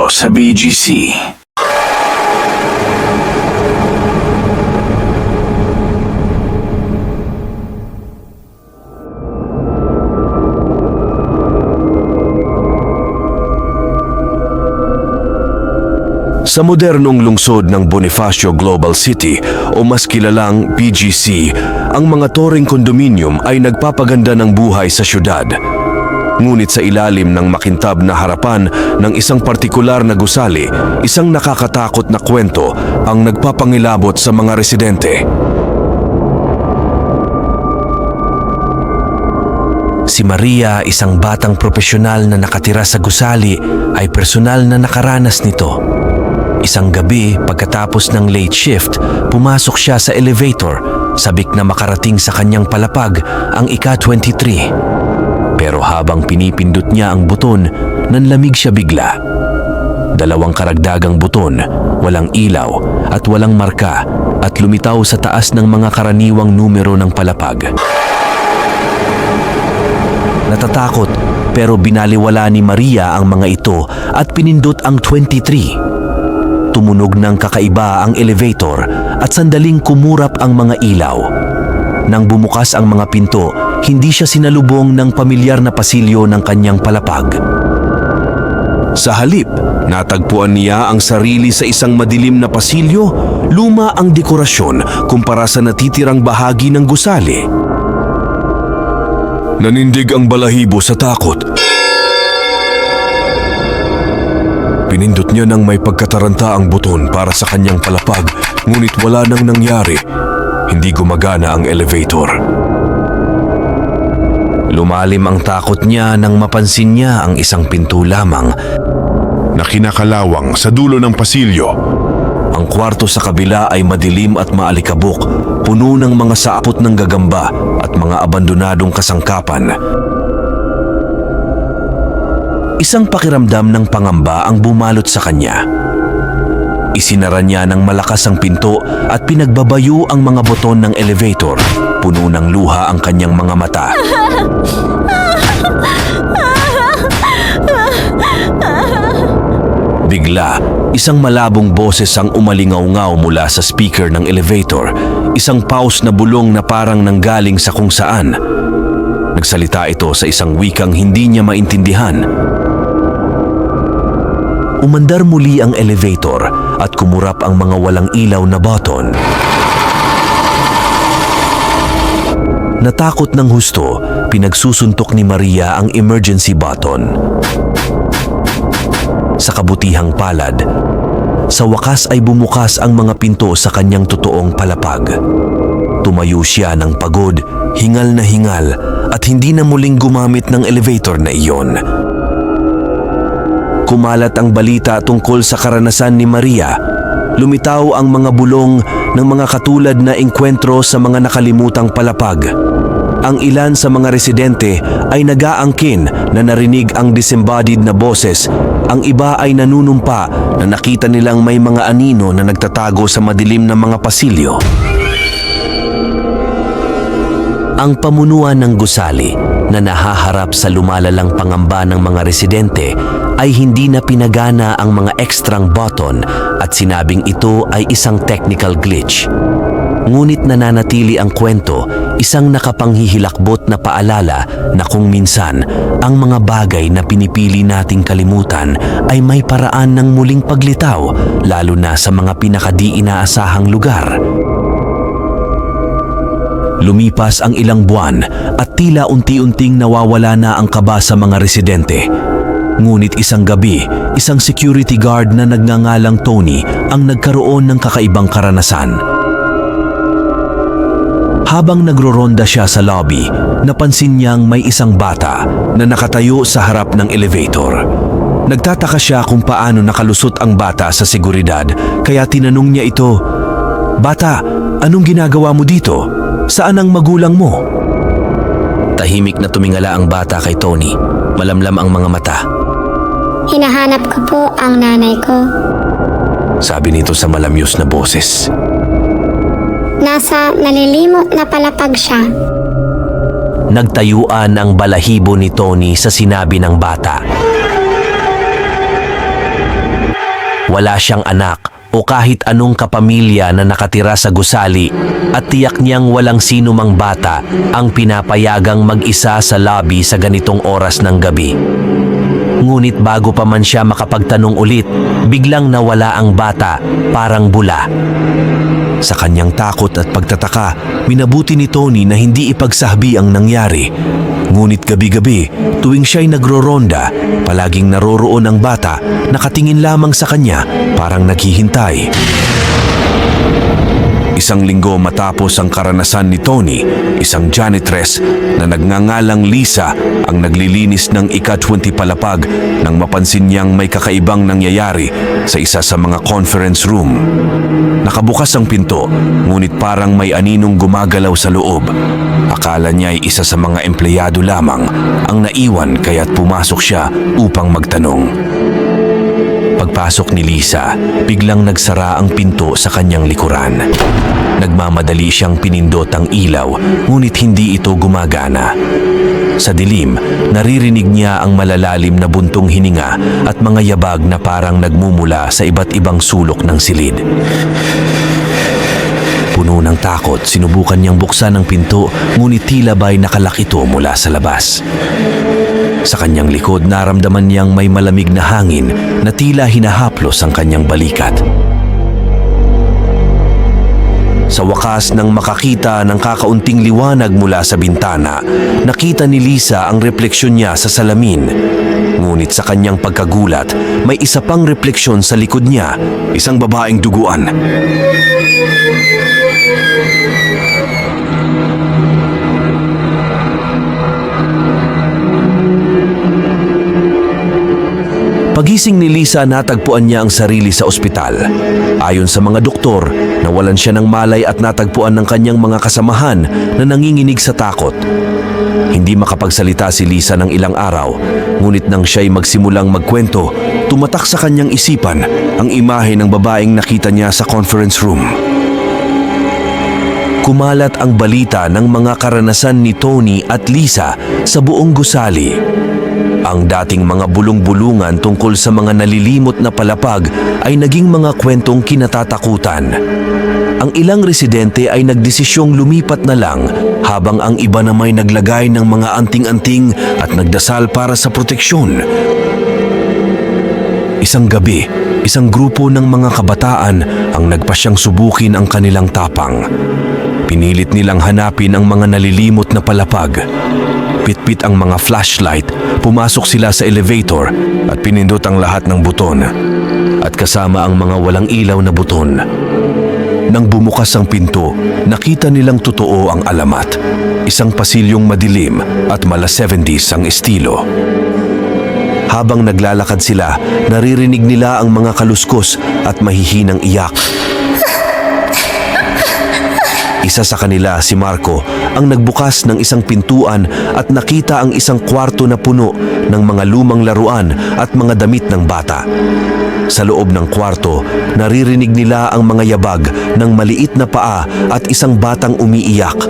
dito sa BGC. Sa modernong lungsod ng Bonifacio Global City o mas kilalang BGC, ang mga toreng kondominium ay nagpapaganda ng buhay sa syudad. Ngunit sa ilalim ng makintab na harapan ng isang partikular na gusali, isang nakakatakot na kwento ang nagpapangilabot sa mga residente. Si Maria, isang batang profesional na nakatira sa gusali, ay personal na nakaranas nito. Isang gabi, pagkatapos ng late shift, pumasok siya sa elevator, sabik na makarating sa kanyang palapag ang ika-23. Pero habang pinipindot niya ang buton, nanlamig siya bigla. Dalawang karagdagang buton, walang ilaw at walang marka at lumitaw sa taas ng mga karaniwang numero ng palapag. Natatakot pero binaliwala ni Maria ang mga ito at pinindot ang 23. Tumunog ng kakaiba ang elevator at sandaling kumurap ang mga ilaw. Nang bumukas ang mga pinto, hindi siya sinalubong ng pamilyar na pasilyo ng kanyang palapag. Sa halip, natagpuan niya ang sarili sa isang madilim na pasilyo, luma ang dekorasyon kumpara sa natitirang bahagi ng gusali. Nanindig ang balahibo sa takot. Pinindot niya ng may pagkataranta ang buton para sa kanyang palapag, ngunit wala nang nangyari. Hindi gumagana ang elevator. Lumalim ang takot niya nang mapansin niya ang isang pinto lamang. na kinakalawang sa dulo ng pasilyo. Ang kwarto sa kabila ay madilim at maalikabok, puno ng mga saapot ng gagamba at mga abandonadong kasangkapan. Isang pakiramdam ng pangamba ang bumalot sa kanya. Isinara niya ng malakas ang pinto at pinagbabayo ang mga boton ng elevator. Puno ng luha ang kanyang mga mata. Bigla, isang malabong boses ang umalingaw-ngaw mula sa speaker ng elevator. Isang pause na bulong na parang nanggaling sa kung saan. Nagsalita ito sa isang wikang hindi niya maintindihan. Umandar muli ang elevator at kumurap ang mga walang ilaw na button. Natakot ng husto, pinagsusuntok ni Maria ang emergency button. Sa kabutihang palad, sa wakas ay bumukas ang mga pinto sa kanyang totoong palapag. Tumayo siya ng pagod, hingal na hingal at hindi na muling gumamit ng elevator na iyon. Kumalat ang balita tungkol sa karanasan ni Maria. Lumitaw ang mga bulong ng mga katulad na engkwentro sa mga nakalimutang palapag. Ang ilan sa mga residente ay nagaangkin na narinig ang disembodied na boses. Ang iba ay nanunumpa na nakita nilang may mga anino na nagtatago sa madilim na mga pasilyo. Ang pamunuan ng gusali na nahaharap sa lumalalang pangamba ng mga residente ay hindi na pinagana ang mga ekstrang button at sinabing ito ay isang technical glitch. Ngunit nananatili ang kwento, isang nakapanghihilakbot na paalala na kung minsan ang mga bagay na pinipili nating kalimutan ay may paraan ng muling paglitaw lalo na sa mga pinakadi inaasahang lugar. Lumipas ang ilang buwan at tila unti-unting nawawala na ang kaba sa mga residente. Ngunit isang gabi, isang security guard na nagngangalang Tony ang nagkaroon ng kakaibang karanasan. Habang nagroronda siya sa lobby, napansin niyang may isang bata na nakatayo sa harap ng elevator. Nagtataka siya kung paano nakalusot ang bata sa seguridad kaya tinanong niya ito, Bata, anong ginagawa mo dito? Saan ang magulang mo? Tahimik na tumingala ang bata kay Tony. Malamlam ang mga mata. Hinahanap ko po ang nanay ko. Sabi nito sa malamyos na boses. Nasa nalilimot na palapag siya. Nagtayuan ang balahibo ni Tony sa sinabi ng bata. Wala siyang anak o kahit anong kapamilya na nakatira sa gusali at tiyak niyang walang sino mang bata ang pinapayagang mag-isa sa lobby sa ganitong oras ng gabi. Ngunit bago pa man siya makapagtanong ulit, biglang nawala ang bata, parang bula. Sa kanyang takot at pagtataka, minabuti ni Tony na hindi ipagsahbi ang nangyari. Ngunit gabi-gabi, tuwing siya'y nagro-ronda, palaging naroroon ang bata, nakatingin lamang sa kanya, parang naghihintay. Isang linggo matapos ang karanasan ni Tony, isang janitress na nagngangalang Lisa ang naglilinis ng ika-20 palapag nang mapansin niyang may kakaibang nangyayari sa isa sa mga conference room. Nakabukas ang pinto, ngunit parang may aninong gumagalaw sa loob. Akala niya ay isa sa mga empleyado lamang ang naiwan kaya't pumasok siya upang magtanong. Pagpasok ni Lisa, biglang nagsara ang pinto sa kanyang likuran. Nagmamadali siyang pinindot ang ilaw, ngunit hindi ito gumagana. Sa dilim, naririnig niya ang malalalim na buntong hininga at mga yabag na parang nagmumula sa iba't ibang sulok ng silid. Puno ng takot, sinubukan niyang buksan ang pinto, ngunit tila ba'y nakalak ito mula sa labas. Sa kanyang likod, naramdaman niyang may malamig na hangin na tila hinahaplos ang kanyang balikat. Sa wakas nang makakita ng kakaunting liwanag mula sa bintana, nakita ni Lisa ang refleksyon niya sa salamin. Ngunit sa kanyang pagkagulat, may isa pang refleksyon sa likod niya, isang babaeng duguan. Pagising ni Lisa natagpuan niya ang sarili sa ospital. Ayon sa mga doktor, nawalan siya ng malay at natagpuan ng kanyang mga kasamahan na nanginginig sa takot. Hindi makapagsalita si Lisa ng ilang araw, ngunit nang siya'y magsimulang magkwento, tumatak sa kanyang isipan ang imahe ng babaeng nakita niya sa conference room. Kumalat ang balita ng mga karanasan ni Tony at Lisa sa buong gusali. Ang dating mga bulong-bulungan tungkol sa mga nalilimot na palapag ay naging mga kwentong kinatatakutan. Ang ilang residente ay nagdesisyong lumipat na lang habang ang iba na may naglagay ng mga anting-anting at nagdasal para sa proteksyon. Isang gabi, isang grupo ng mga kabataan ang nagpasyang subukin ang kanilang tapang. Pinilit nilang hanapin ang mga nalilimot na palapag. Pitpit ang mga flashlight, pumasok sila sa elevator at pinindot ang lahat ng buton. At kasama ang mga walang ilaw na buton. Nang bumukas ang pinto, nakita nilang totoo ang alamat. Isang pasilyong madilim at mala 70s ang estilo. Habang naglalakad sila, naririnig nila ang mga kaluskos at mahihinang iyak. Isa sa kanila, si Marco, ang nagbukas ng isang pintuan at nakita ang isang kwarto na puno ng mga lumang laruan at mga damit ng bata. Sa loob ng kwarto, naririnig nila ang mga yabag ng maliit na paa at isang batang umiiyak.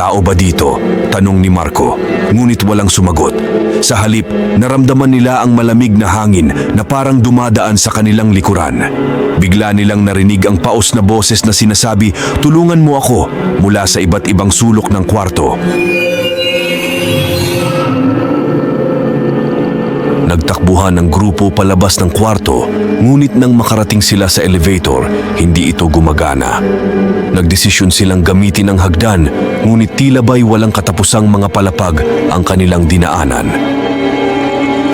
Tao ba dito? Tanong ni Marco. Ngunit walang sumagot. Sa halip, naramdaman nila ang malamig na hangin na parang dumadaan sa kanilang likuran. Bigla nilang narinig ang paos na boses na sinasabi, Tulungan mo ako mula sa iba't ibang sulok ng kwarto. Nagtakbuhan ng grupo palabas ng kwarto, ngunit nang makarating sila sa elevator, hindi ito gumagana. Nagdesisyon silang gamitin ang hagdan, ngunit tila ba'y walang katapusang mga palapag ang kanilang dinaanan.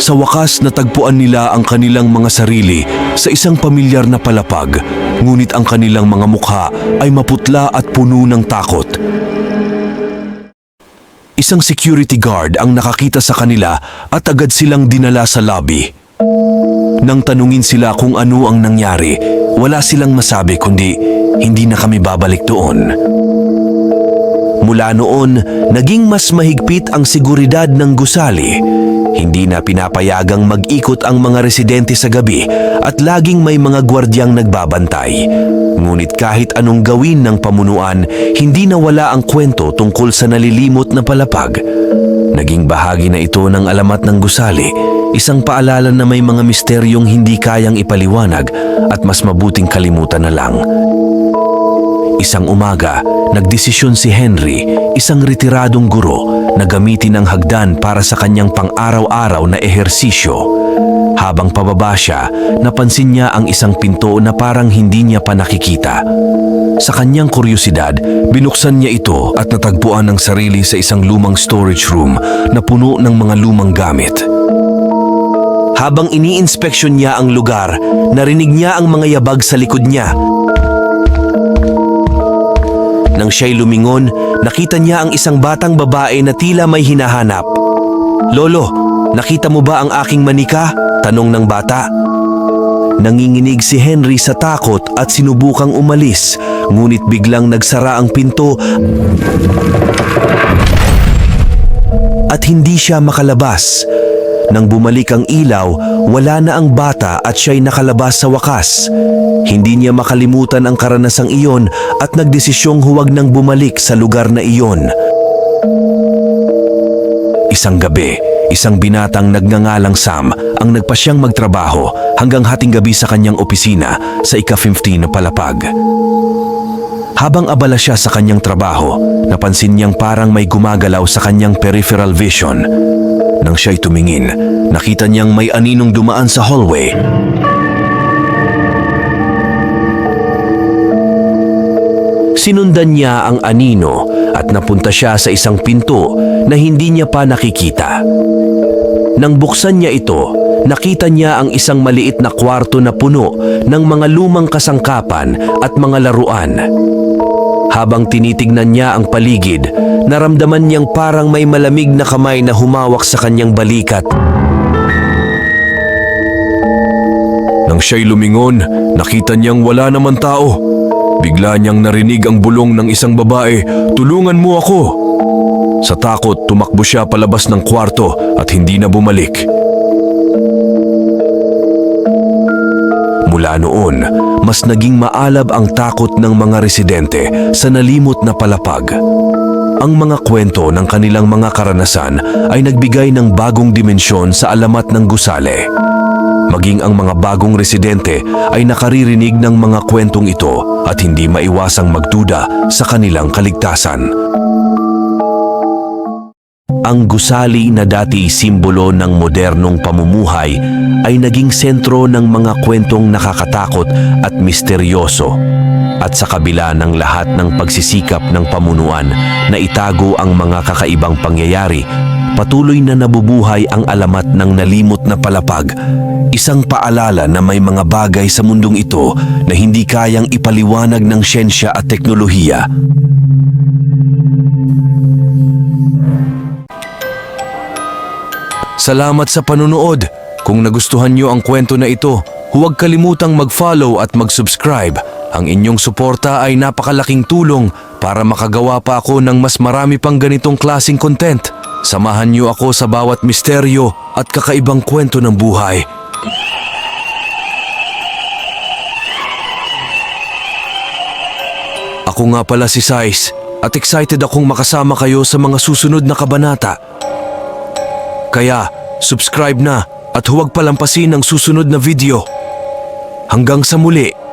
Sa wakas natagpuan nila ang kanilang mga sarili sa isang pamilyar na palapag, ngunit ang kanilang mga mukha ay maputla at puno ng takot. Isang security guard ang nakakita sa kanila at agad silang dinala sa lobby. Nang tanungin sila kung ano ang nangyari, wala silang masabi kundi hindi na kami babalik doon. Mula noon, naging mas mahigpit ang seguridad ng gusali. Hindi na pinapayagang mag-ikot ang mga residente sa gabi at laging may mga gwardyang nagbabantay. Ngunit kahit anong gawin ng pamunuan, hindi nawala ang kwento tungkol sa nalilimot na palapag. Naging bahagi na ito ng alamat ng gusali, isang paalala na may mga misteryong hindi kayang ipaliwanag at mas mabuting kalimutan na lang. Isang umaga, nagdesisyon si Henry, isang retiradong guro, na gamitin ang hagdan para sa kanyang pang-araw-araw na ehersisyo. Habang pababa siya, napansin niya ang isang pinto na parang hindi niya pa nakikita. Sa kanyang kuryosidad, binuksan niya ito at natagpuan ang sarili sa isang lumang storage room na puno ng mga lumang gamit. Habang iniinspeksyon niya ang lugar, narinig niya ang mga yabag sa likod niya nang siya'y lumingon, nakita niya ang isang batang babae na tila may hinahanap. Lolo, nakita mo ba ang aking manika? Tanong ng bata. Nanginginig si Henry sa takot at sinubukang umalis, ngunit biglang nagsara ang pinto at hindi siya makalabas. Nang bumalik ang ilaw, wala na ang bata at siya'y nakalabas sa wakas. Hindi niya makalimutan ang karanasang iyon at nagdesisyong huwag nang bumalik sa lugar na iyon. Isang gabi, isang binatang nagngangalang Sam ang nagpasyang magtrabaho hanggang hating gabi sa kanyang opisina sa ika-15 na palapag. Habang abala siya sa kanyang trabaho, napansin niyang parang may gumagalaw sa kanyang peripheral vision. Nang siya'y tumingin, nakita niyang may aninong dumaan sa hallway. Sinundan niya ang anino at napunta siya sa isang pinto na hindi niya pa nakikita. Nang buksan niya ito, nakita niya ang isang maliit na kwarto na puno ng mga lumang kasangkapan at mga laruan. Habang tinitignan niya ang paligid, naramdaman niyang parang may malamig na kamay na humawak sa kanyang balikat. Nang siya'y lumingon, nakita niyang wala naman tao. Bigla niyang narinig ang bulong ng isang babae, tulungan mo ako. Sa takot, tumakbo siya palabas ng kwarto at hindi na bumalik. Mula noon, mas naging maalab ang takot ng mga residente sa nalimot na palapag. Ang mga kwento ng kanilang mga karanasan ay nagbigay ng bagong dimensyon sa alamat ng gusale. Maging ang mga bagong residente ay nakaririnig ng mga kwentong ito at hindi maiwasang magduda sa kanilang kaligtasan. Ang gusali na dati simbolo ng modernong pamumuhay ay naging sentro ng mga kwentong nakakatakot at misteryoso. At sa kabila ng lahat ng pagsisikap ng pamunuan na itago ang mga kakaibang pangyayari, patuloy na nabubuhay ang alamat ng nalimot na palapag, isang paalala na may mga bagay sa mundong ito na hindi kayang ipaliwanag ng siyensya at teknolohiya. Salamat sa panunood. Kung nagustuhan nyo ang kwento na ito, huwag kalimutang mag-follow at mag-subscribe. Ang inyong suporta ay napakalaking tulong para makagawa pa ako ng mas marami pang ganitong klasing content. Samahan nyo ako sa bawat misteryo at kakaibang kwento ng buhay. Ako nga pala si Sais at excited akong makasama kayo sa mga susunod na kabanata. Kaya, subscribe na at huwag palampasin ang susunod na video. Hanggang sa muli.